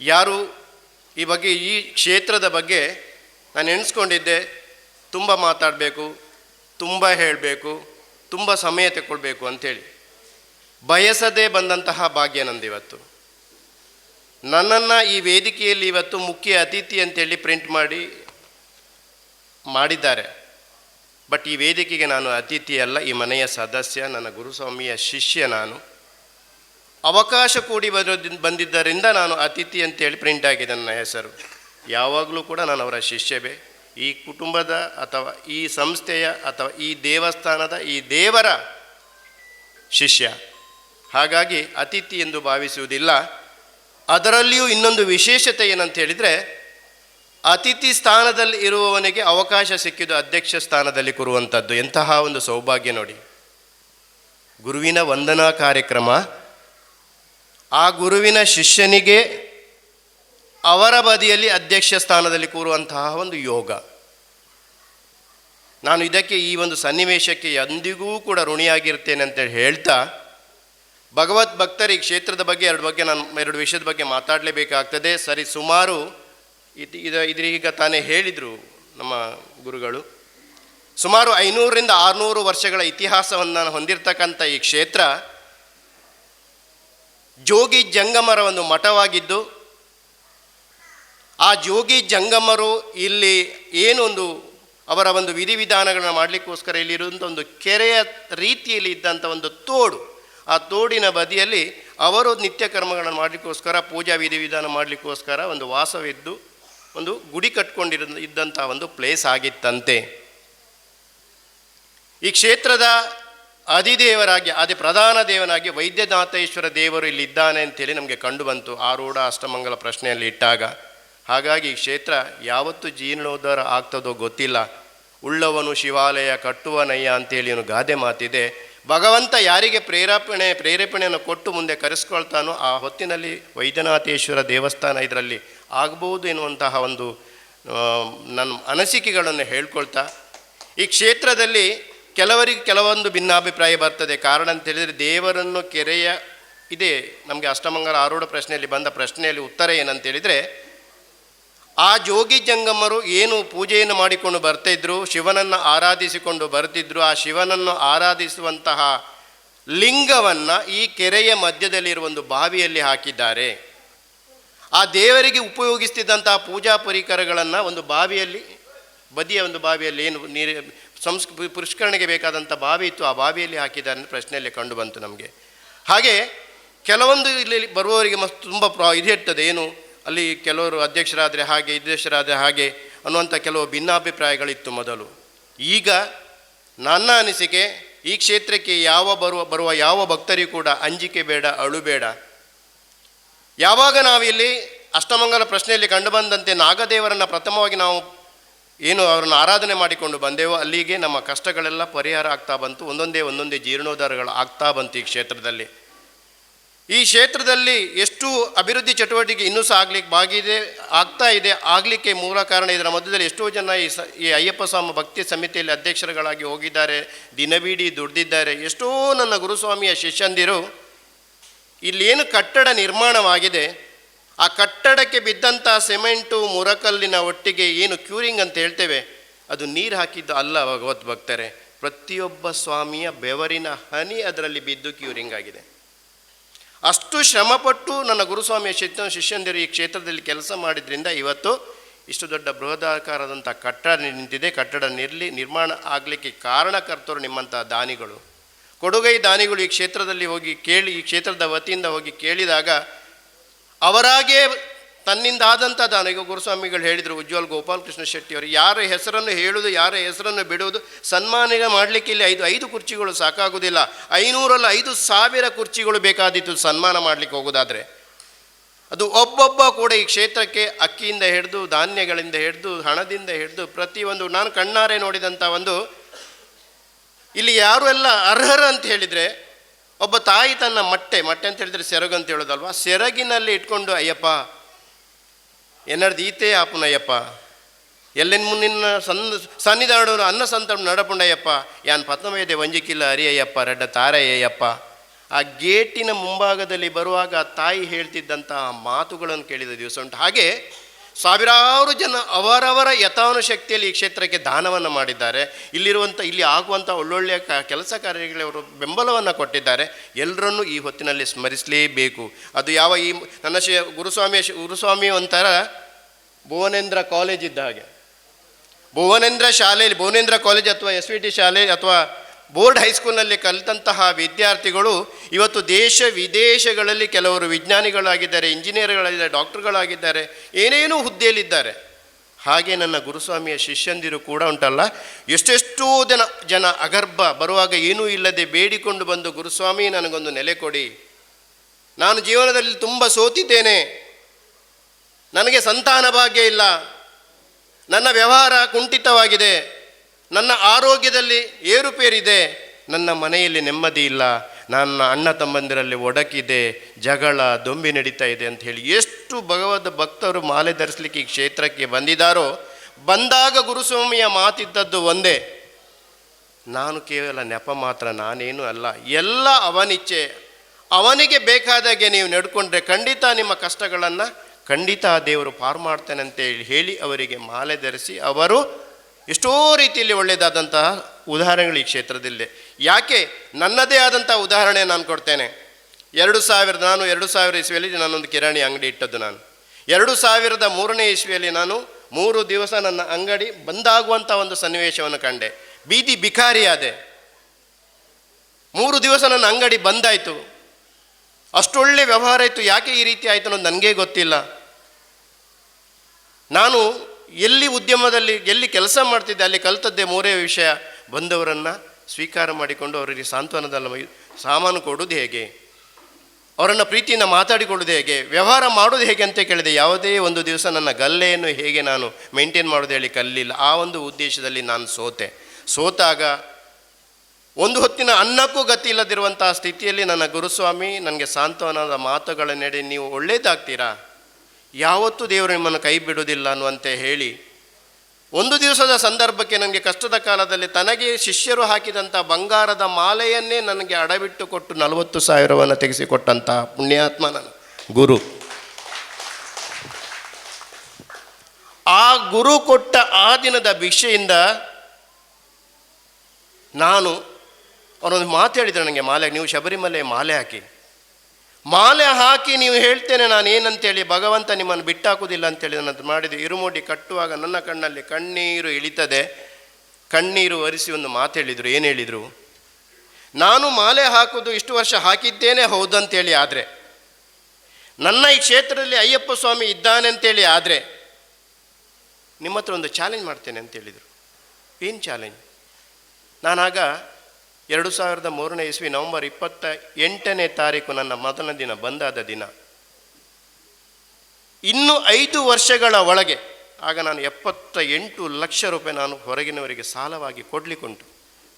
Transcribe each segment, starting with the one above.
ಯಾರು ಈ ಬಗ್ಗೆ ಈ ಕ್ಷೇತ್ರದ ಬಗ್ಗೆ ನಾನು ಎಣಿಸ್ಕೊಂಡಿದ್ದೆ. ತುಂಬ ಮಾತಾಡಬೇಕು, ತುಂಬ ಹೇಳಬೇಕು, ತುಂಬ ಸಮಯ ತಗೊಳ್ಬೇಕು ಅಂಥೇಳಿ. ಬಯಸದೇ ಬಂದಂತಹ ಭಾಗ್ಯ ನಂದಿವತ್ತು. ನನ್ನನ್ನು ಈ ವೇದಿಕೆಯಲ್ಲಿ ಇವತ್ತು ಮುಖ್ಯ ಅತಿಥಿ ಅಂತೇಳಿ ಪ್ರಿಂಟ್ ಮಾಡಿ, ಮಾಡಿದ್ದಾರೆ. ಬಟ್ ಈ ವೇದಿಕೆಗೆ ನಾನು ಅತಿಥಿ ಅಲ್ಲ, ಈ ಮನೆಯ ಸದಸ್ಯ, ನನ್ನ ಗುರುಸ್ವಾಮಿಯ ಶಿಷ್ಯ ನಾನು. ಅವಕಾಶ ಕೂಡಿ ಬಂದಿದ್ದರಿಂದ ನಾನು ಅತಿಥಿ ಅಂತೇಳಿ ಪ್ರಿಂಟ್ ಆಗಿದೆ ನನ್ನ ಹೆಸರು. ಯಾವಾಗಲೂ ಕೂಡ ನಾನು ಅವರ ಶಿಷ್ಯವೇ. ಈ ಕುಟುಂಬದ ಅಥವಾ ಈ ಸಂಸ್ಥೆಯ ಅಥವಾ ಈ ದೇವಸ್ಥಾನದ ಈ ದೇವರ ಶಿಷ್ಯ. ಹಾಗಾಗಿ ಅತಿಥಿ ಎಂದು ಭಾವಿಸುವುದಿಲ್ಲ. ಅದರಲ್ಲಿಯೂ ಇನ್ನೊಂದು ವಿಶೇಷತೆ ಏನಂತ ಹೇಳಿದರೆ ಅತಿಥಿ ಸ್ಥಾನದಲ್ಲಿ ಇರುವವನಿಗೆ ಅವಕಾಶ ಸಿಕ್ಕಿದ್ದು ಅಧ್ಯಕ್ಷ ಸ್ಥಾನದಲ್ಲಿ ಕೂರುವಂಥದ್ದು ಎಂತಹ ಒಂದು ಸೌಭಾಗ್ಯ ನೋಡಿ. ಗುರುವಿನ ವಂದನಾ ಕಾರ್ಯಕ್ರಮ. ಆ ಗುರುವಿನ ಶಿಷ್ಯನಿಗೆ ಅವರ ಬದಿಯಲ್ಲಿ ಅಧ್ಯಕ್ಷ ಸ್ಥಾನದಲ್ಲಿ ಕೂರುವಂತಹ ಒಂದು ಯೋಗ. ನಾನು ಇದಕ್ಕೆ ಈ ಒಂದು ಸನ್ನಿವೇಶಕ್ಕೆ ಎಂದಿಗೂ ಕೂಡ ಋಣಿಯಾಗಿರ್ತೇನೆ ಅಂತೇಳಿ ಹೇಳ್ತಾ, ಭಗವತ್ ಭಕ್ತರು ಕ್ಷೇತ್ರದ ಬಗ್ಗೆ ಎರಡು ಬಗ್ಗೆ ನಾನು, ಎರಡು ವಿಷಯದ ಬಗ್ಗೆ ಮಾತಾಡಲೇಬೇಕಾಗ್ತದೆ. ಸರಿ, ಸುಮಾರು ಇದು ಇದು, ಇದೀಗ ತಾನೇ ಹೇಳಿದರು ನಮ್ಮ ಗುರುಗಳು. ಸುಮಾರು ಐನೂರರಿಂದ ಆರುನೂರು ವರ್ಷಗಳ ಇತಿಹಾಸವನ್ನು ಹೊಂದಿರತಕ್ಕಂಥ ಈ ಕ್ಷೇತ್ರ ಜೋಗಿ ಜಂಗಮರ ಒಂದು ಮಠವಾಗಿದ್ದು, ಆ ಜೋಗಿ ಜಂಗಮರು ಇಲ್ಲಿ ಏನೊಂದು ಅವರ ಒಂದು ವಿಧಿವಿಧಾನಗಳನ್ನು ಮಾಡಲಿಕ್ಕೋಸ್ಕರ ಇಲ್ಲಿರುವಂಥ ಒಂದು ಕೆರೆಯ ರೀತಿಯಲ್ಲಿ ಇದ್ದಂಥ ಒಂದು ತೋಡು. ಆ ತೋಡಿನ ಬದಿಯಲ್ಲಿ ಅವರು ನಿತ್ಯ ಕರ್ಮಗಳನ್ನು ಮಾಡಲಿಕ್ಕೋಸ್ಕರ, ಪೂಜಾ ವಿಧಿವಿಧಾನ ಮಾಡಲಿಕ್ಕೋಸ್ಕರ ಒಂದು ವಾಸವಿದ್ದು, ಒಂದು ಗುಡಿ ಕಟ್ಕೊಂಡಿರ ಇದ್ದಂಥ ಒಂದು ಪ್ಲೇಸ್ ಆಗಿತ್ತಂತೆ. ಈ ಕ್ಷೇತ್ರದ ಅಧಿದೇವರಾಗಿ ಅದೇ ಪ್ರಧಾನ ದೇವನಾಗಿ ವೈದ್ಯನಾಥೇಶ್ವರ ದೇವರು ಇಲ್ಲಿ ಇದ್ದಾನೆ ಅಂತೇಳಿ ನಮಗೆ ಕಂಡು ಬಂತು ಆರೂಢ ಅಷ್ಟಮಂಗಲ ಪ್ರಶ್ನೆಯಲ್ಲಿ ಇಟ್ಟಾಗ. ಹಾಗಾಗಿ ಈ ಕ್ಷೇತ್ರ ಯಾವತ್ತು ಜೀರ್ಣೋದ್ಧಾರ ಆಗ್ತದೋ ಗೊತ್ತಿಲ್ಲ. ಉಳ್ಳವನು ಶಿವಾಲಯ ಕಟ್ಟುವನಯ್ಯ ಅಂತೇಳಿ ಏನು ಗಾದೆ ಮಾತಿದೆ. ಭಗವಂತ ಯಾರಿಗೆ ಪ್ರೇರೇಪಣೆ, ಪ್ರೇರೇಪಣೆಯನ್ನು ಕೊಟ್ಟು ಮುಂದೆ ಕರೆಸ್ಕೊಳ್ತಾನೋ ಆ ಹೊತ್ತಿನಲ್ಲಿ ವೈದ್ಯನಾಥೇಶ್ವರ ದೇವಸ್ಥಾನ ಇದರಲ್ಲಿ ಆಗ್ಬೋದು ಎನ್ನುವಂತಹ ಒಂದು ನನ್ನ ಅನಿಸಿಕೆಗಳನ್ನು ಹೇಳ್ಕೊಳ್ತಾ, ಈ ಕ್ಷೇತ್ರದಲ್ಲಿ ಕೆಲವರಿಗೆ ಕೆಲವೊಂದು ಭಿನ್ನಾಭಿಪ್ರಾಯ ಬರ್ತದೆ. ಕಾರಣ ಅಂತ ಹೇಳಿದರೆ ದೇವರನ್ನು ಕೆರೆಯ ಇದೆ. ನಮಗೆ ಅಷ್ಟಮಂಗಲ ಆರೂಢ ಪ್ರಶ್ನೆಯಲ್ಲಿ ಬಂದ ಪ್ರಶ್ನೆಯಲ್ಲಿ ಉತ್ತರ ಏನಂತ ಹೇಳಿದರೆ, ಆ ಜೋಗಿ ಜಂಗಮರು ಏನು ಪೂಜೆಯನ್ನು ಮಾಡಿಕೊಂಡು ಬರ್ತಿದ್ರು, ಶಿವನನ್ನು ಆರಾಧಿಸಿಕೊಂಡು ಬರ್ತಿದ್ರು, ಆ ಶಿವನನ್ನು ಆರಾಧಿಸುವಂತಹ ಲಿಂಗವನ್ನು ಈ ಕೆರೆಯ ಮಧ್ಯದಲ್ಲಿರುವ ಒಂದು ಬಾವಿಯಲ್ಲಿ ಹಾಕಿದ್ದಾರೆ. ಆ ದೇವರಿಗೆ ಉಪಯೋಗಿಸ್ತಿದ್ದಂತಹ ಪೂಜಾ ಪರಿಕರಗಳನ್ನು ಒಂದು ಬಾವಿಯಲ್ಲಿ, ಬದಿಯ ಒಂದು ಬಾವಿಯಲ್ಲಿ ಏನು ನೀರು ಸಂಸ್ ಪುಷ್ಕರಣೆಗೆ ಬೇಕಾದಂಥ ಬಾವಿ ಇತ್ತು. ಆ ಬಾವಿಯಲ್ಲಿ ಹಾಕಿದ್ದಾರೆ ಪ್ರಶ್ನೆಯಲ್ಲಿ ಕಂಡು ಬಂತು ನಮಗೆ. ಹಾಗೆ ಕೆಲವೊಂದು ಇಲ್ಲಿ ಬರುವವರಿಗೆ ಮಸ್ತ್ ತುಂಬ ಪ್ರಾ, ಇದು ಇರ್ತದೆ ಏನು? ಅಲ್ಲಿ ಕೆಲವರು ಅಧ್ಯಕ್ಷರಾದರೆ ಹಾಗೆ ಅಧ್ಯಕ್ಷರಾದರೆ ಹಾಗೆ ಅನ್ನುವಂಥ ಕೆಲವು ಭಿನ್ನಾಭಿಪ್ರಾಯಗಳಿತ್ತು ಮೊದಲು. ಈಗ ನನ್ನ ಅನಿಸಿಕೆ, ಈ ಕ್ಷೇತ್ರಕ್ಕೆ ಯಾವ ಬರುವ ಬರುವ ಯಾವ ಭಕ್ತರಿಗೂ ಕೂಡ ಅಂಜಿಕೆ ಬೇಡ, ಅಳು ಬೇಡ. ಯಾವಾಗ ನಾವಿಲ್ಲಿ ಅಷ್ಟಮಂಗಲ ಪ್ರಶ್ನೆಯಲ್ಲಿ ಕಂಡುಬಂದಂತೆ ನಾಗದೇವರನ್ನು ಪ್ರಥಮವಾಗಿ ನಾವು ಏನು ಅವರನ್ನು ಆರಾಧನೆ ಮಾಡಿಕೊಂಡು ಬಂದೆವೋ ಅಲ್ಲಿಗೆ ನಮ್ಮ ಕಷ್ಟಗಳೆಲ್ಲ ಪರಿಹಾರ ಆಗ್ತಾ ಬಂತು. ಒಂದೊಂದೇ ಒಂದೊಂದೇ ಜೀರ್ಣೋದ್ಧಾರಗಳು ಆಗ್ತಾ ಬಂತು ಈ ಕ್ಷೇತ್ರದಲ್ಲಿ. ಈ ಕ್ಷೇತ್ರದಲ್ಲಿ ಎಷ್ಟು ಅಭಿವೃದ್ಧಿ ಚಟುವಟಿಕೆ ಇನ್ನೂ ಸಹ ಆಗ್ಲಿಕ್ಕೆ ಬಾಗಿದೆ ಆಗ್ತಾ ಇದೆ. ಆಗಲಿಕ್ಕೆ ಮೂಲ ಕಾರಣ ಇದರ ಮಧ್ಯದಲ್ಲಿ ಎಷ್ಟೋ ಜನ ಈ ಸ, ಈ ಅಯ್ಯಪ್ಪ ಸ್ವಾಮಿ ಭಕ್ತಿ ಸಮಿತಿಯಲ್ಲಿ ಅಧ್ಯಕ್ಷರುಗಳಾಗಿ ಹೋಗಿದ್ದಾರೆ, ದಿನವಿಡೀ ದುಡ್ದಿದ್ದಾರೆ. ಎಷ್ಟೋ ನನ್ನ ಗುರುಸ್ವಾಮಿಯ ಶಿಷ್ಯಂದಿರು, ಇಲ್ಲೇನು ಕಟ್ಟಡ ನಿರ್ಮಾಣವಾಗಿದೆ ಆ ಕಟ್ಟಡಕ್ಕೆ ಬಿದ್ದಂಥ ಸಿಮೆಂಟು ಮುರಕಲ್ಲಿನ ಒಟ್ಟಿಗೆ ಏನು ಕ್ಯೂರಿಂಗ್ ಅಂತ ಹೇಳ್ತೇವೆ, ಅದು ನೀರು ಹಾಕಿದ್ದು ಅಲ್ಲ ಭಗವತ್ ಭಕ್ತರೆ ಪ್ರತಿಯೊಬ್ಬ ಸ್ವಾಮಿಯ ಬೆವರಿನ ಹನಿ ಅದರಲ್ಲಿ ಬಿದ್ದು ಕ್ಯೂರಿಂಗ್ ಆಗಿದೆ. ಅಷ್ಟು ಶ್ರಮಪಟ್ಟು ನನ್ನ ಗುರುಸ್ವಾಮಿಯ ಶಿಷ್ಯ ಶಿಷ್ಯಂದಿರು ಈ ಕ್ಷೇತ್ರದಲ್ಲಿ ಕೆಲಸ ಮಾಡಿದ್ರಿಂದ ಇವತ್ತು ಇಷ್ಟು ದೊಡ್ಡ ಬೃಹದಾಕಾರದಂಥ ಕಟ್ಟಡ ನಿಂತಿದೆ. ಕಟ್ಟಡ ನಿರ್ಲಿ, ನಿರ್ಮಾಣ ಆಗಲಿಕ್ಕೆ ಕಾರಣಕರ್ತರು ನಿಮ್ಮಂಥ ದಾನಿಗಳು. ಕೊಡುಗೈ ದಾನಿಗಳು ಈ ಕ್ಷೇತ್ರದಲ್ಲಿ ಹೋಗಿ ಕೇಳಿ, ಈ ಕ್ಷೇತ್ರದ ವತಿಯಿಂದ ಹೋಗಿ ಕೇಳಿದಾಗ ಅವರಾಗೇ ತನ್ನಿಂದ ಆದಂಥ ದಾನ. ಈಗ ಗುರುಸ್ವಾಮಿಗಳು ಹೇಳಿದರು, ಉಜ್ವಲ್ ಗೋಪಾಲಕೃಷ್ಣ ಶೆಟ್ಟಿ ಅವರು, ಯಾರ ಹೆಸರನ್ನು ಹೇಳುವುದು, ಯಾರ ಹೆಸರನ್ನು ಬಿಡುವುದು ಸನ್ಮಾನ ಮಾಡಲಿಕ್ಕೆ ಇಲ್ಲಿ ಐದು ಐದು ಕುರ್ಚಿಗಳು ಸಾಕಾಗುವುದಿಲ್ಲ. ಐನೂರಲ್ಲ ಐದು ಸಾವಿರ ಕುರ್ಚಿಗಳು ಬೇಕಾದೀತು ಸನ್ಮಾನ ಮಾಡಲಿಕ್ಕೆ ಹೋಗೋದಾದರೆ ಅದು ಒಬ್ಬೊಬ್ಬ ಕೂಡ ಈ ಕ್ಷೇತ್ರಕ್ಕೆ ಅಕ್ಕಿಯಿಂದ ಹಿಡಿದು, ಧಾನ್ಯಗಳಿಂದ ಹಿಡಿದು, ಹಣದಿಂದ ಹಿಡಿದು ಪ್ರತಿಯೊಂದು, ನಾನು ಕಣ್ಣಾರೆ ನೋಡಿದಂಥ ಒಂದು, ಇಲ್ಲಿ ಯಾರು ಎಲ್ಲ ಅರ್ಹರು ಅಂತ ಹೇಳಿದರೆ ಒಬ್ಬ ತಾಯಿ ತನ್ನ ಮೊಟ್ಟೆ ಮೊಟ್ಟೆ ಅಂತ ಹೇಳಿದ್ರೆ ಸೆರಗು ಅಂತ ಹೇಳೋದಲ್ವಾ? ಸೆರಗಿನಲ್ಲಿ ಇಟ್ಕೊಂಡು, ಅಯ್ಯಪ್ಪ, ಎನ್ನರ್ದು ಈತೆ ಆಪುನಯ್ಯಪ್ಪ ಎಲ್ಲೆನ್ ಮುನ್ನಿನ ಸನ್ನ ಸನ್ನಿಧಾನ ಅನ್ನ ಸಂತ ನಡಪುಂಡಯ್ಯಪ್ಪ ಯಾನ್ ಪದ್ಮವೇದೆ ವಂಜಿಕಿಲ್ಲ ಅರಿಯಯ್ಯಪ್ಪ, ರೆಡ್ಡ ತಾರಯ್ಯಪ್ಪ ಆ ಗೇಟಿನ ಮುಂಭಾಗದಲ್ಲಿ ಬರುವಾಗ ತಾಯಿ ಹೇಳ್ತಿದ್ದಂತಹ ಮಾತುಗಳನ್ನು ಕೇಳಿದ ದಿವಸ ಉಂಟು. ಹಾಗೆ ಸಾವಿರಾರು ಜನ ಅವರವರ ಯಥಾನುಶಕ್ತಿಯಲ್ಲಿ ಈ ಕ್ಷೇತ್ರಕ್ಕೆ ದಾನವನ್ನು ಮಾಡಿದ್ದಾರೆ. ಇಲ್ಲಿರುವಂಥ, ಇಲ್ಲಿ ಆಗುವಂಥ ಒಳ್ಳೊಳ್ಳೆಯ ಕ, ಕೆಲಸ ಕಾರ್ಯಗಳವರು ಬೆಂಬಲವನ್ನು ಕೊಟ್ಟಿದ್ದಾರೆ. ಎಲ್ಲರನ್ನೂ ಈ ಹೊತ್ತಿನಲ್ಲಿ ಸ್ಮರಿಸಲೇಬೇಕು. ಅದು ಯಾವ ಈ ನನ್ನ ಶೇ, ಗುರುಸ್ವಾಮಿ ಗುರುಸ್ವಾಮಿ ಒಂಥರ ಭುವನೇಂದ್ರ ಕಾಲೇಜ್ ಇದ್ದ ಹಾಗೆ. ಭುವನೇಂದ್ರ ಶಾಲೆಯಲ್ಲಿ, ಭುವನೇಂದ್ರ ಕಾಲೇಜ್ ಅಥವಾ ಎಸ್ ವಿ ಟಿ ಶಾಲೆ ಅಥವಾ ಬೋರ್ಡ್ ಹೈಸ್ಕೂಲ್ನಲ್ಲಿ ಕಲಿತಂತಹ ವಿದ್ಯಾರ್ಥಿಗಳು ಇವತ್ತು ದೇಶ ವಿದೇಶಗಳಲ್ಲಿ ಕೆಲವರು ವಿಜ್ಞಾನಿಗಳಾಗಿದ್ದಾರೆ, ಇಂಜಿನಿಯರ್ಗಳಾಗಿದ್ದಾರೆ, ಡಾಕ್ಟರ್ಗಳಾಗಿದ್ದಾರೆ, ಏನೇನೋ ಹುದ್ದೆಯಲ್ಲಿದ್ದಾರೆ. ಹಾಗೆ ನನ್ನ ಗುರುಸ್ವಾಮಿಯ ಶಿಷ್ಯಂದಿರು ಕೂಡ ಉಂಟಲ್ಲ, ಎಷ್ಟೆಷ್ಟೋ ಜನ ಜನ ಅಗರ್ಭ ಬರುವಾಗ ಏನೂ ಇಲ್ಲದೆ ಬೇಡಿಕೊಂಡು ಬಂದು, ಗುರುಸ್ವಾಮಿ, ನನಗೊಂದು ನೆಲೆ ಕೊಡಿ. ನಾನು ಜೀವನದಲ್ಲಿ ತುಂಬ ಸೋತಿದ್ದೇನೆ. ನನಗೆ ಸಂತಾನ ಭಾಗ್ಯ ಇಲ್ಲ. ನನ್ನ ವ್ಯವಹಾರ ಕುಂಠಿತವಾಗಿದೆ. ನನ್ನ ಆರೋಗ್ಯದಲ್ಲಿ ಏರುಪೇರಿದೆ, ನನ್ನ ಮನೆಯಲ್ಲಿ ನೆಮ್ಮದಿ ಇಲ್ಲ, ನನ್ನ ಅಣ್ಣ ತಮ್ಮಂದಿರಲ್ಲಿ ಒಡಕಿದೆ, ಜಗಳ, ದೊಂಬಿ ನಡೀತಾ ಇದೆ ಅಂತ ಹೇಳಿ ಎಷ್ಟು ಭಗವದ್ ಭಕ್ತರು ಮಾಲೆ ಧರಿಸಲಿಕ್ಕೆ ಈ ಕ್ಷೇತ್ರಕ್ಕೆ ಬಂದಿದ್ದಾರೋ ಬಂದಾಗ ಗುರುಸ್ವಾಮಿಯ ಮಾತಿದ್ದದ್ದು ಒಂದೇ. ನಾನು ಕೇವಲ ನೆಪ ಮಾತ್ರ, ನಾನೇನು ಅಲ್ಲ. ಎಲ್ಲ ಅವನಿಚ್ಛೆ ಅವನಿಗೆ ಬೇಕಾದಾಗೆ ನೀವು ನಡ್ಕೊಂಡ್ರೆ ಖಂಡಿತ ನಿಮ್ಮ ಕಷ್ಟಗಳನ್ನು ಖಂಡಿತ ದೇವರು ಪಾರು ಮಾಡ್ತಾನೆ ಅಂತೇಳಿ ಹೇಳಿ ಅವರಿಗೆ ಮಾಲೆ ಧರಿಸಿ ಅವರು ಎಷ್ಟೋ ರೀತಿಯಲ್ಲಿ ಒಳ್ಳೆಯದಾದಂತಹ ಉದಾಹರಣೆಗಳು ಈ ಕ್ಷೇತ್ರದಲ್ಲಿ. ಯಾಕೆ? ನನ್ನದೇ ಆದಂಥ ಉದಾಹರಣೆ ನಾನು ಕೊಡ್ತೇನೆ. ಎರಡು ಸಾವಿರದ, ನಾನು ಎರಡು ಸಾವಿರ ಇಸ್ವಿಯಲ್ಲಿ ನಾನೊಂದು ಕಿರಾಣಿ ಅಂಗಡಿ ಇಟ್ಟದ್ದು ನಾನು. ಎರಡು ಸಾವಿರದ ಮೂರನೇ ಇಸ್ವಿಯಲ್ಲಿ ನಾನು ಮೂರು ದಿವಸ ನನ್ನ ಅಂಗಡಿ ಬಂದಾಗುವಂಥ ಒಂದು ಸನ್ನಿವೇಶವನ್ನು ಕಂಡೆ. ಬೀದಿ ಬಿಕಾರಿಯಾದೆ ಮೂರು ದಿವಸ ನನ್ನ ಅಂಗಡಿ ಬಂದಾಯಿತು. ಅಷ್ಟೊಳ್ಳೆ ವ್ಯವಹಾರ ಇತ್ತು. ಯಾಕೆ ಈ ರೀತಿ ಆಯಿತು ಅನ್ನೋದು ನನಗೇ ಗೊತ್ತಿಲ್ಲ. ನಾನು ಎಲ್ಲಿ ಉದ್ಯಮದಲ್ಲಿ, ಎಲ್ಲಿ ಕೆಲಸ ಮಾಡ್ತಿದ್ದೆ, ಅಲ್ಲಿ ಕಲಿತದ್ದೇ ಮೂರೇ ವಿಷಯ. ಬಂದವರನ್ನು ಸ್ವೀಕಾರ ಮಾಡಿಕೊಂಡು ಅವರಿಗೆ ಸಾಂತ್ವನದಲ್ಲ ಸಾಮಾನು ಕೊಡೋದು ಹೇಗೆ? ಅವರನ್ನು ಪ್ರೀತಿಯಿಂದ ಮಾತಾಡಿಕೊಳ್ಳೋದು ಹೇಗೆ? ವ್ಯವಹಾರ ಮಾಡೋದು ಹೇಗೆ ಅಂತ ಕೇಳಿದೆ. ಯಾವುದೇ ಒಂದು ದಿವಸ ನನ್ನ ಗಲ್ಲೆಯನ್ನು ಹೇಗೆ ನಾನು ಮೇಂಟೈನ್ ಮಾಡೋದು ಹೇಳಿ ಕಲ್ಲಿಲ್ಲ. ಆ ಒಂದು ಉದ್ದೇಶದಲ್ಲಿ ನಾನು ಸೋತೆ. ಸೋತಾಗ ಒಂದು ಹೊತ್ತಿನ ಅನ್ನಕ್ಕೂ ಗತಿ ಇಲ್ಲದಿರುವಂತಹ ಸ್ಥಿತಿಯಲ್ಲಿ ನನ್ನ ಗುರುಸ್ವಾಮಿ, ನನಗೆ ಸಾಂತ್ವನದ ಮಾತುಗಳ ನಡೆ ನೀವು ಒಳ್ಳೇದಾಗ್ತೀರಾ? ಯಾವತ್ತೂ ದೇವರು ನಿಮ್ಮನ್ನು ಕೈ ಬಿಡುವುದಿಲ್ಲ ಅನ್ನುವಂತೆ ಹೇಳಿ ಒಂದು ದಿವಸದ ಸಂದರ್ಭಕ್ಕೆ ನನಗೆ ಕಷ್ಟದ ಕಾಲದಲ್ಲಿ ತನಗೆ ಶಿಷ್ಯರು ಹಾಕಿದಂಥ ಬಂಗಾರದ ಮಾಲೆಯನ್ನೇ ನನಗೆ ಅಡವಿಟ್ಟು ಕೊಟ್ಟು ನಲವತ್ತು ಸಾವಿರವನ್ನು ತೆಗೆಸಿಕೊಟ್ಟಂತಹ ಪುಣ್ಯಾತ್ಮ ನನ್ನ ಗುರು. ಆ ಗುರು ಕೊಟ್ಟ ಆ ದಿನದ ಭಿಕ್ಷೆಯಿಂದ ನಾನು ಅವನೊಂದು ಮಾತು ಹೇಳಿದ್ರು ನನಗೆ ಮಾಲೆ ನೀವು ಶಬರಿಮಲೆ ಮಾಲೆ ಹಾಕಿ. ಮಾಲೆ ಹಾಕಿ ನೀವು ಹೇಳ್ತೇನೆ ನಾನು ಏನಂತೇಳಿ ಭಗವಂತ ನಿಮ್ಮನ್ನು ಬಿಟ್ಟಾಕುವುದಿಲ್ಲ ಅಂತೇಳಿ ನನ್ನದು ಮಾಡಿದೆ. ಇರುಮುಡಿ ಕಟ್ಟುವಾಗ ನನ್ನ ಕಣ್ಣಲ್ಲಿ ಕಣ್ಣೀರು ಇಳಿತದೆ. ಕಣ್ಣೀರು ಒರೆಸಿ ಒಂದು ಮಾತು ಹೇಳಿದರು. ಏನು ಹೇಳಿದರು? ನಾನು ಮಾಲೆ ಹಾಕೋದು ಇಷ್ಟು ವರ್ಷ ಹಾಕಿದ್ದೇನೆ ಹೌದಂತೇಳಿ ಆದರೆ, ನನ್ನ ಈ ಕ್ಷೇತ್ರದಲ್ಲಿ ಅಯ್ಯಪ್ಪ ಸ್ವಾಮಿ ಇದ್ದಾನೆ ಅಂತೇಳಿ ಆದರೆ, ನಿಮ್ಮ ಹತ್ರ ಒಂದು ಚಾಲೆಂಜ್ ಮಾಡ್ತೇನೆ ಅಂತ ಹೇಳಿದರು ಏನು ಚಾಲೆಂಜ್ ನಾನಾಗ ಎರಡು ಸಾವಿರದ ಮೂರನೇ ಇಸ್ವಿ ನವೆಂಬರ್ ಇಪ್ಪತ್ತ ಎಂಟನೇ ತಾರೀಕು ನನ್ನ ಮೊದಲ ದಿನ, ಬಂದಾದ ದಿನ. ಇನ್ನು ಐದು ವರ್ಷಗಳ ಒಳಗೆ ಆಗ ನಾನು ಎಪ್ಪತ್ತ ಎಂಟು ಲಕ್ಷ ರೂಪಾಯಿ ನಾನು ಹೊರಗಿನವರಿಗೆ ಸಾಲವಾಗಿ ಕೊಡಲಿಕ್ಕುಂಟು.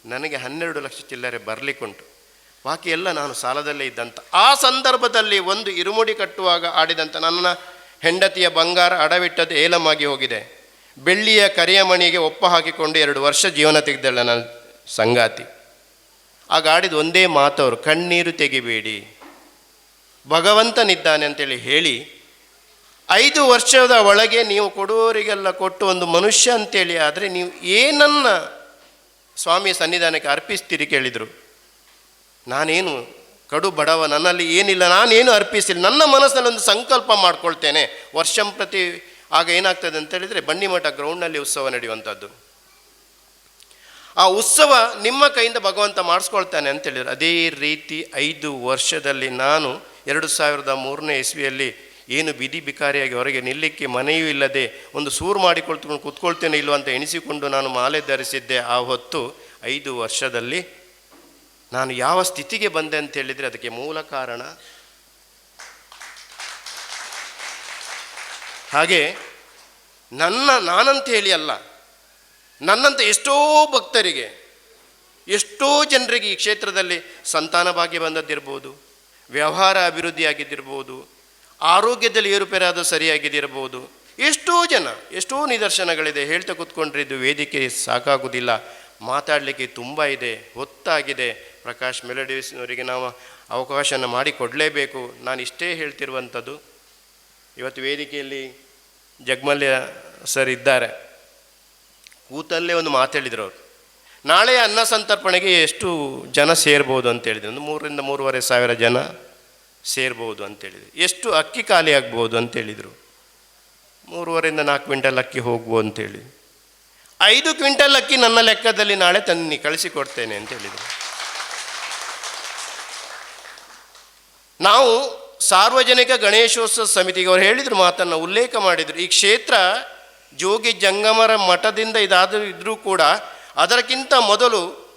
ನನಗೆ ಹನ್ನೆರಡು ಲಕ್ಷ ಚಿಲ್ಲರೆ ಬರಲಿಕ್ಕುಂಟು. ಬಾಕಿ ಎಲ್ಲ ನಾನು ಸಾಲದಲ್ಲೇ ಇದ್ದಂಥ ಆ ಸಂದರ್ಭದಲ್ಲಿ ಒಂದು ಇರುಮುಡಿ ಕಟ್ಟುವಾಗ ಆಡಿದಂಥ ನನ್ನ ಹೆಂಡತಿಯ ಬಂಗಾರ ಅಡವಿಟ್ಟದ್ದು ಏಲಮಾಗಿ ಹೋಗಿದೆ. ಬೆಳ್ಳಿಯ ಕರಿಯ ಮಣಿಗೆ ಒಪ್ಪ ಹಾಕಿಕೊಂಡು ಎರಡು ವರ್ಷ ಜೀವನ ತೆಗೆದಳ ನನ್ನ ಸಂಗಾತಿ. ಆಗ ಆಡಿದ ಒಂದೇ ಮಾತವರು ಕಣ್ಣೀರು ತೆಗಿಬೇಡಿ. ಭಗವಂತನಿದ್ದಾನೆ ಅಂತೇಳಿ ಹೇಳಿ, ಐದು ವರ್ಷದ ಒಳಗೆ ನೀವು ಕೊಡುವವರಿಗೆಲ್ಲ ಕೊಟ್ಟು ಒಂದು ಮನುಷ್ಯ ಅಂತೇಳಿ ಆದರೆ ನೀವು ಏನನ್ನ ಸ್ವಾಮಿ ಸನ್ನಿಧಾನಕ್ಕೆ ಅರ್ಪಿಸ್ತೀರಿ ಕೇಳಿದರು. ನಾನೇನು ಕಡು ಬಡವ, ನನ್ನಲ್ಲಿ ಏನಿಲ್ಲ, ನಾನೇನು ಅರ್ಪಿಸಿಲ್ಲ, ನನ್ನ ಮನಸ್ಸಲ್ಲಿ ಒಂದು ಸಂಕಲ್ಪ ಮಾಡ್ಕೊಳ್ತೇನೆ. ವರ್ಷಂ ಪ್ರತಿ ಆಗ ಏನಾಗ್ತದೆ ಅಂತ ಹೇಳಿದರೆ ಬನ್ನಿಮಠ ಗ್ರೌಂಡ್ನಲ್ಲಿ ಉತ್ಸವ ನಡೆಯುವಂಥದ್ದು. ಆ ಉತ್ಸವ ನಿಮ್ಮ ಕೈಯಿಂದ ಭಗವಂತ ಮಾಡಿಸ್ಕೊಳ್ತಾನೆ ಅಂತ ಹೇಳಿದ್ರು. ಅದೇ ರೀತಿ ಐದು ವರ್ಷದಲ್ಲಿ ನಾನು ಎರಡು ಸಾವಿರದ ಮೂರನೇ ಇಸ್ವಿಯಲ್ಲಿ ಏನು ಬಿದಿ ಬಿಕಾರಿಯಾಗಿ ಹೊರಗೆ ನಿಲ್ಲಕ್ಕೆ ಮನೆಯೂ ಇಲ್ಲದೆ ಒಂದು ಸೂರು ಮಾಡಿಕೊಳ್ತುಕೊಂಡು ಕೂತ್ಕೊಳ್ತೇನೆ ಇಲ್ಲೋ ಅಂತ ಎಣಿಸಿಕೊಂಡು ನಾನು ಮಾಲೆ ಧರಿಸಿದ್ದೆ. ಆ ಹೊತ್ತು ಐದು ವರ್ಷದಲ್ಲಿ ನಾನು ಯಾವ ಸ್ಥಿತಿಗೆ ಬಂದೆ ಅಂತ ಹೇಳಿದರೆ ಅದಕ್ಕೆ ಮೂಲ ಕಾರಣ ಹಾಗೆ ನನ್ನ ನಾನಂತ ಹೇಳಿ ಅಲ್ಲ. ನನ್ನಂತ ಎಷ್ಟೋ ಭಕ್ತರಿಗೆ, ಎಷ್ಟೋ ಜನರಿಗೆ ಈ ಕ್ಷೇತ್ರದಲ್ಲಿ ಸಂತಾನ ಭಾಗ್ಯ ಬಂದದ್ದಿರ್ಬೋದು, ವ್ಯವಹಾರ ಅಭಿವೃದ್ಧಿ ಆಗಿದ್ದಿರ್ಬೋದು, ಆರೋಗ್ಯದಲ್ಲಿ ಏರುಪೇರಾದ ಸರಿಯಾಗಿದ್ದಿರ್ಬೋದು. ಎಷ್ಟೋ ಜನ, ಎಷ್ಟೋ ನಿದರ್ಶನಗಳಿದೆ. ಹೇಳ್ತಾ ಕೂತ್ಕೊಂಡ್ರೆ ಇದು ವೇದಿಕೆ ಸಾಕಾಗುವುದಿಲ್ಲ ಮಾತಾಡಲಿಕ್ಕೆ ತುಂಬ ಇದೆ, ಹೊತ್ತಾಗಿದೆ. ಪ್ರಕಾಶ್ ಮೆಲಡಿಸ್ನವರಿಗೆ ನಾವು ಅವಕಾಶನ ಮಾಡಿ ಕೊಡಲೇಬೇಕು. ನಾನು ಇಷ್ಟೇ ಹೇಳ್ತಿರುವಂಥದ್ದು. ಇವತ್ತು ವೇದಿಕೆಯಲ್ಲಿ ಜಗ್ಮಲ್ಯ ಸರ್ ಇದ್ದಾರೆ. ಕೂತಲ್ಲೇ ಒಂದು ಮಾತು ಅವರು. ನಾಳೆ ಅನ್ನ ಸಂತರ್ಪಣೆಗೆ ಎಷ್ಟು ಜನ ಸೇರ್ಬೋದು ಅಂತ ಹೇಳಿದ್ರು. ಒಂದು ಮೂರರಿಂದ ಮೂರುವರೆ ಸಾವಿರ ಜನ ಸೇರ್ಬೋದು ಅಂತೇಳಿದ್ರು ಎಷ್ಟು ಅಕ್ಕಿ ಖಾಲಿ ಆಗ್ಬೋದು ಅಂತ ಹೇಳಿದರು. ಮೂರುವರೆಯಿಂದ ನಾಲ್ಕು ಕ್ವಿಂಟಲ್ ಅಕ್ಕಿ ಹೋಗ್ಬೋದು ಅಂತೇಳಿ ಐದು ಕ್ವಿಂಟಲ್ ಅಕ್ಕಿ ನನ್ನ ಲೆಕ್ಕದಲ್ಲಿ ನಾಳೆ ತನ್ನಿ ಕಳಿಸಿಕೊಡ್ತೇನೆ ಅಂತ ಹೇಳಿದರು. ನಾವು ಸಾರ್ವಜನಿಕ ಗಣೇಶೋತ್ಸವ ಸಮಿತಿಗೆ ಅವರು ಹೇಳಿದ್ರು ಮಾತನ್ನು ಉಲ್ಲೇಖ ಮಾಡಿದರು. ಈ ಕ್ಷೇತ್ರ ಜೋಗಿ ಜಂಗಮರ ಮಠದಿಂದ ಇದಾದರೂ ಇದ್ದರೂ ಕೂಡ ಅದಕ್ಕಿಂತ ಮೊದಲು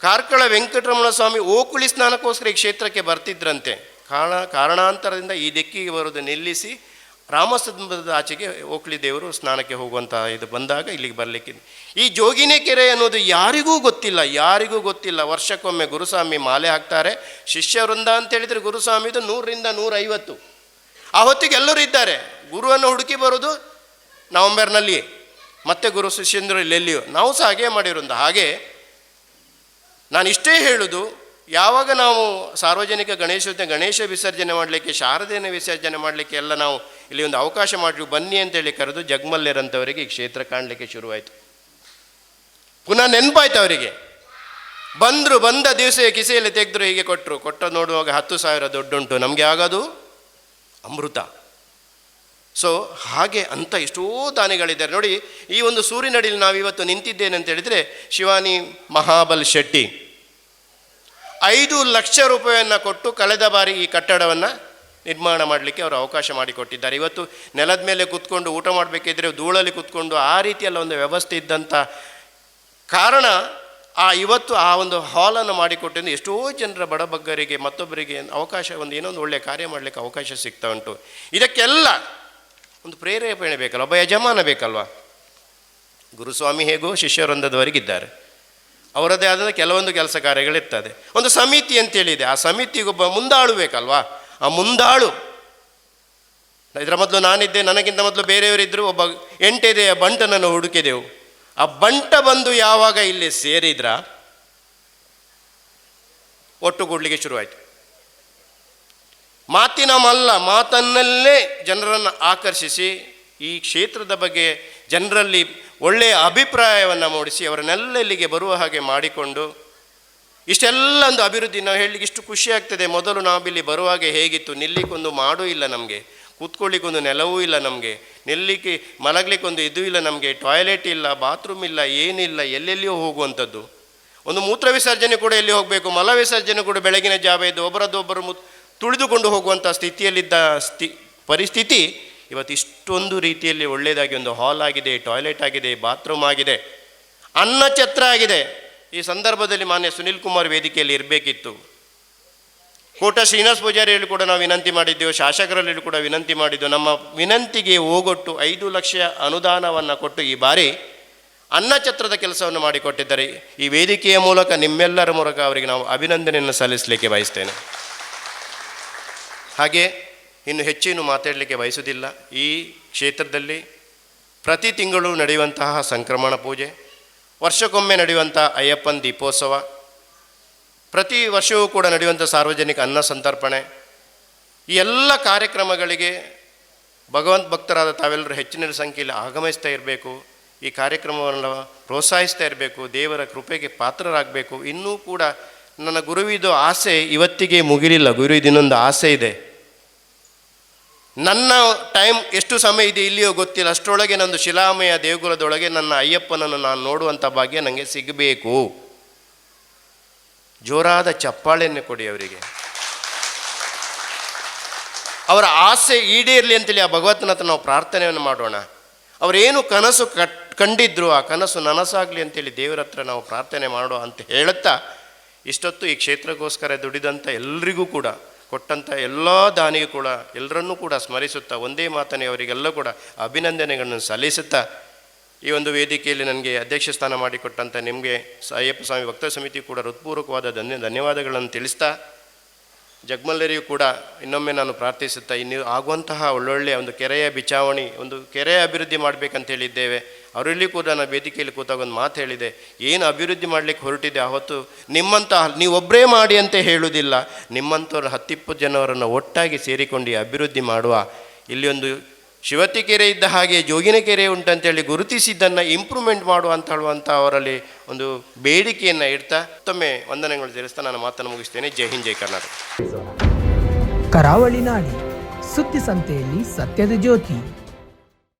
ಕಾರ್ಕಳ ವೆಂಕಟರಮಣ ಸ್ವಾಮಿ ಓಕುಳಿ ಸ್ನಾನಕ್ಕೋಸ್ಕರ ಈ ಕ್ಷೇತ್ರಕ್ಕೆ ಬರ್ತಿದ್ರಂತೆ. ಕಾರಣ, ಕಾರಣಾಂತರದಿಂದ ಈ ದಿಕ್ಕಿಗೆ ಬರೋದು ನಿಲ್ಲಿಸಿ ರಾಮಸ್ತಂಭದ ಆಚೆಗೆ ಓಕುಳಿ ದೇವರು ಸ್ನಾನಕ್ಕೆ ಹೋಗುವಂಥ ಇದು ಬಂದಾಗ ಇಲ್ಲಿಗೆ ಬರಲಿಕ್ಕೆ. ಈ ಜೋಗಿನೇ ಕೆರೆ ಅನ್ನೋದು ಯಾರಿಗೂ ಗೊತ್ತಿಲ್ಲ ಯಾರಿಗೂ ಗೊತ್ತಿಲ್ಲ. ವರ್ಷಕ್ಕೊಮ್ಮೆ ಗುರುಸ್ವಾಮಿ ಮಾಲೆ ಹಾಕ್ತಾರೆ. ಶಿಷ್ಯ ವೃಂದ ಅಂತ ಹೇಳಿದರೆ ಗುರುಸ್ವಾಮಿದು ನೂರರಿಂದ ನೂರೈವತ್ತು. ಆ ಹೊತ್ತಿಗೆ ಎಲ್ಲರೂ ಇದ್ದಾರೆ. ಗುರುವನ್ನು ಹುಡುಕಿ ಬರೋದು ನವಂಬರ್ನಲ್ಲಿಯೇ ಮತ್ತೆ ಗುರು ಇಲ್ಲೆಲ್ಲಿಯೋ ನಾವು ಸಹ ಹಾಗೇ ಮಾಡಿರೋದು ಹಾಗೆ, ನಾನು ಇಷ್ಟೇ ಹೇಳುದು, ಯಾವಾಗ ನಾವು ಸಾರ್ವಜನಿಕ ಗಣೇಶೋತ್ಸವ ಗಣೇಶ ವಿಸರ್ಜನೆ ಮಾಡಲಿಕ್ಕೆ, ಶಾರದೆಯನ್ನು ವಿಸರ್ಜನೆ ಮಾಡಲಿಕ್ಕೆ ಎಲ್ಲ ನಾವು ಇಲ್ಲಿ ಒಂದು ಅವಕಾಶ ಮಾಡಿ ಬನ್ನಿ ಅಂತೇಳಿ ಕರೆದು ಜಗ್ಮಲ್ಯರಂಥವರಿಗೆ ಈ ಕ್ಷೇತ್ರ ಕಾಣಲಿಕ್ಕೆ ಶುರುವಾಯಿತು. ಪುನಃ ನೆನಪಾಯ್ತು ಅವರಿಗೆ. ಬಂದರು, ಬಂದ ದಿವಸ ಕಿಸೆಯಲ್ಲಿ ತೆಗೆದ್ರು ಹೀಗೆ ಕೊಟ್ಟರು ಕೊಟ್ಟ ನೋಡುವಾಗ ಹತ್ತು ಸಾವಿರ ದುಡ್ಡುಂಟು. ನಮಗೆ ಆಗೋದು ಅಮೃತ. ಸೊ ಹಾಗೆ ಅಂತ ಎಷ್ಟೋ ದಾನಿಗಳಿದ್ದಾರೆ. ನೋಡಿ, ಈ ಒಂದು ಸೂರಿನಡಿಯಲ್ಲಿ ನಾವು ಇವತ್ತು ನಿಂತಿದ್ದೇನೆ ಅಂತ ಹೇಳಿದರೆ, ಶಿವಾನಿ ಮಹಾಬಲ್ ಶೆಟ್ಟಿ ಐದು ಲಕ್ಷ ರೂಪಾಯಿಯನ್ನು ಕೊಟ್ಟು ಕಳೆದ ಬಾರಿ ಈ ಕಟ್ಟಡವನ್ನು ನಿರ್ಮಾಣ ಮಾಡಲಿಕ್ಕೆ ಅವರು ಅವಕಾಶ ಮಾಡಿಕೊಟ್ಟಿದ್ದಾರೆ. ಇವತ್ತು ನೆಲದ ಮೇಲೆ ಕೂತ್ಕೊಂಡು ಊಟ ಮಾಡಬೇಕಿದ್ರೆ ಧೂಳಲ್ಲಿ ಕೂತ್ಕೊಂಡು ಆ ರೀತಿಯಲ್ಲ ಒಂದು ವ್ಯವಸ್ಥೆ ಇದ್ದಂಥ ಕಾರಣ ಆ ಇವತ್ತು ಆ ಒಂದು ಹಾಲನ್ನು ಮಾಡಿಕೊಟ್ಟಿದ್ದು ಎಷ್ಟೋ ಜನರ ಬಡಬಗ್ಗರಿಗೆ ಮತ್ತೊಬ್ಬರಿಗೆ ಅವಕಾಶ, ಒಂದು ಏನೋ ಒಂದು ಒಳ್ಳೆಯ ಕಾರ್ಯ ಮಾಡಲಿಕ್ಕೆ ಅವಕಾಶ ಸಿಗ್ತಾ ಉಂಟು. ಇದಕ್ಕೆಲ್ಲ ಒಂದು ಪ್ರೇರೇಪಣೆ ಬೇಕಲ್ಲ, ಒಬ್ಬ ಯಜಮಾನ ಬೇಕಲ್ವಾ? ಗುರುಸ್ವಾಮಿ ಹೇಗೋ ಶಿಷ್ಯವೃಂದದವರಿಗಿದ್ದಾರೆ ಅವರದೇ ಆದ ಕೆಲವೊಂದು ಕೆಲಸ ಕಾರ್ಯಗಳಿರ್ತದೆ. ಒಂದು ಸಮಿತಿ ಅಂತೇಳಿದೆ, ಆ ಸಮಿತಿಗೊಬ್ಬ ಮುಂದಾಳು ಬೇಕಲ್ವಾ? ಆ ಮುಂದಾಳು, ಇದರ ಮೊದಲು ನಾನಿದ್ದೆ, ನನಗಿಂತ ಮೊದಲು ಬೇರೆಯವರಿದ್ದರು ಒಬ್ಬ ಎಂಟೆದೆಯ ಬಂಟನನ್ನು ಹುಡುಕಿದೆವು. ಆ ಬಂಟ ಬಂದು ಯಾವಾಗ ಇಲ್ಲಿ ಸೇರಿದ್ರ? ಒಟ್ಟುಗೂಡ್ಲಿಕ್ಕೆ ಶುರುವಾಯಿತು. ಮಾತಿನ ಮಲ್ಲ ಮಾತನ್ನಲ್ಲೇ ಜನರನ್ನು ಆಕರ್ಷಿಸಿ, ಈ ಕ್ಷೇತ್ರದ ಬಗ್ಗೆ ಜನರಲ್ಲಿ ಒಳ್ಳೆಯ ಅಭಿಪ್ರಾಯವನ್ನು ಮೂಡಿಸಿ, ಅವರನ್ನೆಲ್ಲ ಇಲ್ಲಿಗೆ ಬರುವ ಹಾಗೆ ಮಾಡಿಕೊಂಡು, ಇಷ್ಟೆಲ್ಲ ಒಂದು ಅಭಿವೃದ್ಧಿ ನಾವು ಹೇಳಲಿಕ್ಕೆ ಇಷ್ಟು ಖುಷಿ ಆಗ್ತದೆ. ಮೊದಲು ನಾವಿಲ್ಲಿ ಬರುವಾಗೆ ಹೇಗಿತ್ತು? ನಿಲ್ಲಿಕೊಂದು ಮಾಡೂ ಇಲ್ಲ ನಮಗೆ. ಕೂತ್ಕೊಳ್ಳಿಕ್ಕೊಂದು ನೆಲವೂ ಇಲ್ಲ ನಮಗೆ. ನಿಲ್ಲಿಕ್ಕೆ, ಮಲಗಲಿಕ್ಕೊಂದು ಇದು ಇಲ್ಲ ನಮಗೆ. ಟಾಯ್ಲೆಟ್ ಇಲ್ಲ, ಬಾತ್ರೂಮ್ ಇಲ್ಲ, ಏನಿಲ್ಲ, ಎಲ್ಲೆಲ್ಲಿಯೋ ಹೋಗುವಂಥದ್ದು. ಒಂದು ಮೂತ್ರ ವಿಸರ್ಜನೆ ಕೂಡ ಎಲ್ಲಿ ಹೋಗಬೇಕು? ಮಲ ವಿಸರ್ಜನೆ ಕೂಡ ಬೆಳಗಿನ ಜಾವ ಇದ್ದು ಒಬ್ಬರದ್ದೊಬ್ಬರು ಮು ತುಳಿದುಕೊಂಡು ಹೋಗುವಂಥ ಸ್ಥಿತಿಯಲ್ಲಿದ್ದ ಸ್ಥಿ, ಪರಿಸ್ಥಿತಿ ಇವತ್ತು ಇಷ್ಟೊಂದು ರೀತಿಯಲ್ಲಿ ಒಳ್ಳೆಯದಾಗಿ ಒಂದು ಹಾಲ್ ಆಗಿದೆ, ಟಾಯ್ಲೆಟ್ ಆಗಿದೆ, ಬಾತ್ರೂಮ್ ಆಗಿದೆ, ಅನ್ನ ಛತ್ರ ಆಗಿದೆ. ಈ ಸಂದರ್ಭದಲ್ಲಿ ಮಾನ್ಯ ಸುನಿಲ್ ಕುಮಾರ್ ವೇದಿಕೆಯಲ್ಲಿ ಇರಬೇಕಿತ್ತು. ಕೋಟ ಶ್ರೀನಿವಾಸ ಪೂಜಾರಿಯಲ್ಲಿ ಕೂಡ ನಾವು ವಿನಂತಿ ಮಾಡಿದ್ದೆವು ಶಾಸಕರಲ್ಲಿ ಕೂಡ ವಿನಂತಿ ಮಾಡಿದ್ದೆವು. ನಮ್ಮ ವಿನಂತಿಗೆ ಹೋಗೊಟ್ಟು ಐದು ಲಕ್ಷ ಅನುದಾನವನ್ನು ಕೊಟ್ಟು ಈ ಬಾರಿ ಅನ್ನಛತ್ರದ ಕೆಲಸವನ್ನು ಮಾಡಿಕೊಟ್ಟಿದ್ದಾರೆ. ಈ ವೇದಿಕೆಯ ಮೂಲಕ ನಿಮ್ಮೆಲ್ಲರ ಮೂಲಕ ಅವರಿಗೆ ನಾವು ಅಭಿನಂದನೆಯನ್ನು ಸಲ್ಲಿಸಲಿಕ್ಕೆ ಬಯಸ್ತೇನೆ. ಹಾಗೆ ಇನ್ನು ಹೆಚ್ಚೇನು ಮಾತಾಡಲಿಕ್ಕೆ ಬಯಸುವುದಿಲ್ಲ. ಈ ಕ್ಷೇತ್ರದಲ್ಲಿ ಪ್ರತಿ ತಿಂಗಳು ನಡೆಯುವಂತಹ ಸಂಕ್ರಮಣ ಪೂಜೆ, ವರ್ಷಕ್ಕೊಮ್ಮೆ ನಡೆಯುವಂಥ ಅಯ್ಯಪ್ಪನ ದೀಪೋತ್ಸವ, ಪ್ರತಿ ವರ್ಷವೂ ಕೂಡ ನಡೆಯುವಂಥ ಸಾರ್ವಜನಿಕ ಅನ್ನ ಸಂತರ್ಪಣೆ, ಈ ಎಲ್ಲ ಕಾರ್ಯಕ್ರಮಗಳಿಗೆ ಭಗವಂತ ಭಕ್ತರಾದ ತಾವೆಲ್ಲರೂ ಹೆಚ್ಚಿನ ಸಂಖ್ಯೆಯಲ್ಲಿ ಆಗಮಿಸ್ತಾ ಇರಬೇಕು. ಈ ಕಾರ್ಯಕ್ರಮವನ್ನು ಪ್ರೋತ್ಸಾಹಿಸ್ತಾ ಇರಬೇಕು. ದೇವರ ಕೃಪೆಗೆ ಪಾತ್ರರಾಗಬೇಕು. ಇನ್ನೂ ಕೂಡ ನನ್ನ ಗುರುವಿದು ಆಸೆ ಇವತ್ತಿಗೆ ಮುಗಿಲಿಲ್ಲ. ಗುರು ಇನ್ನೊಂದು ಆಸೆ ಇದೆ. ನನ್ನ ಟೈಮ್ ಎಷ್ಟು ಸಮಯ ಇದೆ ಇಲ್ಲಿಯೋ ಗೊತ್ತಿಲ್ಲ. ಅಷ್ಟರೊಳಗೆ ನಂದು ಶಿಲಾಮಯ ದೇಗುಲದೊಳಗೆ ನನ್ನ ಅಯ್ಯಪ್ಪನನ್ನು ನಾನು ನೋಡುವಂಥ ಭಾಗ್ಯ ನನಗೆ ಸಿಗಬೇಕು. ಜೋರಾದ ಚಪ್ಪಾಳೆಯನ್ನು ಕೊಡಿ ಅವರಿಗೆ. ಅವರ ಆಸೆ ಈಡೇರಲಿ ಅಂತೇಳಿ ಆ ಭಗವಂತನ ಹತ್ರ ನಾವು ಪ್ರಾರ್ಥನೆಯನ್ನು ಮಾಡೋಣ. ಅವರೇನು ಕನಸು ಕಟ್, ಕಂಡಿದ್ರು ಆ ಕನಸು ನನಸಾಗಲಿ ಅಂತೇಳಿ ದೇವರ ಹತ್ರ ನಾವು ಪ್ರಾರ್ಥನೆ ಮಾಡೋ ಅಂತ ಹೇಳುತ್ತಾ ಇಷ್ಟೊತ್ತು ಈ ಕ್ಷೇತ್ರಕ್ಕೋಸ್ಕರ ದುಡಿದಂಥ ಎಲ್ರಿಗೂ ಕೂಡ, ಕೊಟ್ಟಂಥ ಎಲ್ಲ ದಾನಿಗೂ ಕೂಡ ಎಲ್ಲರನ್ನೂ ಕೂಡ ಸ್ಮರಿಸುತ್ತಾ, ಒಂದೇ ಮಾತನೇ ಅವರಿಗೆಲ್ಲ ಕೂಡ ಅಭಿನಂದನೆಗಳನ್ನು ಸಲ್ಲಿಸುತ್ತಾ, ಈ ಒಂದು ವೇದಿಕೆಯಲ್ಲಿ ನನಗೆ ಅಧ್ಯಕ್ಷ ಸ್ಥಾನ ಮಾಡಿಕೊಟ್ಟಂಥ ನಿಮಗೆ ಅಯ್ಯಪ್ಪ ಸ್ವಾಮಿ ಭಕ್ತ ಸಮಿತಿ ಕೂಡ ಹೃತ್ಪೂರ್ವಕವಾದ ಧನ್ಯ, ಧನ್ಯವಾದಗಳನ್ನು ತಿಳಿಸ್ತಾ ಜಗ್ಮಲ್ಲರಿಗೂ ಕೂಡ ಇನ್ನೊಮ್ಮೆ ನಾನು ಪ್ರಾರ್ಥಿಸುತ್ತಾ ಇನ್ನು ಆಗುವಂತಹ ಒಳ್ಳೊಳ್ಳೆಯ ಒಂದು ಕೆರೆಯ ಬಿಚಾವಣಿ, ಒಂದು ಕೆರೆಯ ಅಭಿವೃದ್ಧಿ ಮಾಡಬೇಕಂತ ಹೇಳಿದ್ದೇವೆ. ಅವರಲ್ಲಿ ಕೂಡ ನಾನು ವೇದಿಕೆಯಲ್ಲಿ ಕೂತಾಗ ಒಂದು ಮಾತು ಹೇಳಿದೆ, ಏನು ಅಭಿವೃದ್ಧಿ ಮಾಡಲಿಕ್ಕೆ ಹೊರಟಿದೆ ಅವತ್ತು ನಿಮ್ಮಂಥ ನೀವೊಬ್ಬರೇ ಮಾಡಿ ಅಂತ ಹೇಳುವುದಿಲ್ಲ ನಿಮ್ಮಂಥವ್ರು ಹತ್ತಿಪ್ಪತ್ತು ಜನವರನ್ನು ಒಟ್ಟಾಗಿ ಸೇರಿಕೊಂಡು ಅಭಿವೃದ್ಧಿ ಮಾಡುವ. ಇಲ್ಲಿ ಒಂದು ಶಿವತಿ ಕೆರೆ ಇದ್ದ ಹಾಗೆ ಜೋಗಿನ ಕೆರೆ ಉಂಟಂತೇಳಿ ಗುರುತಿಸಿದ್ದನ್ನು ಇಂಪ್ರೂವ್ಮೆಂಟ್ ಮಾಡುವ ಅಂತ ಹೇಳುವಂಥ ಅವರಲ್ಲಿ ಒಂದು ಬೇಡಿಕೆಯನ್ನು ಇಡ್ತಾ, ಮತ್ತೊಮ್ಮೆ ವಂದನೆಗಳು ತಿಳಿಸ್ತಾ ನಾನು ಮಾತನ್ನು ಮುಗಿಸ್ತೇನೆ. ಜೈ ಹಿಂದ್, ಜೈ ಕರ್ನಾಟಕ. ಕರಾವಳಿ ನಾಡಿ, ಸುದ್ದಿ ಸಂತೆಯಲ್ಲಿ ಸತ್ಯದ ಜ್ಯೋತಿ.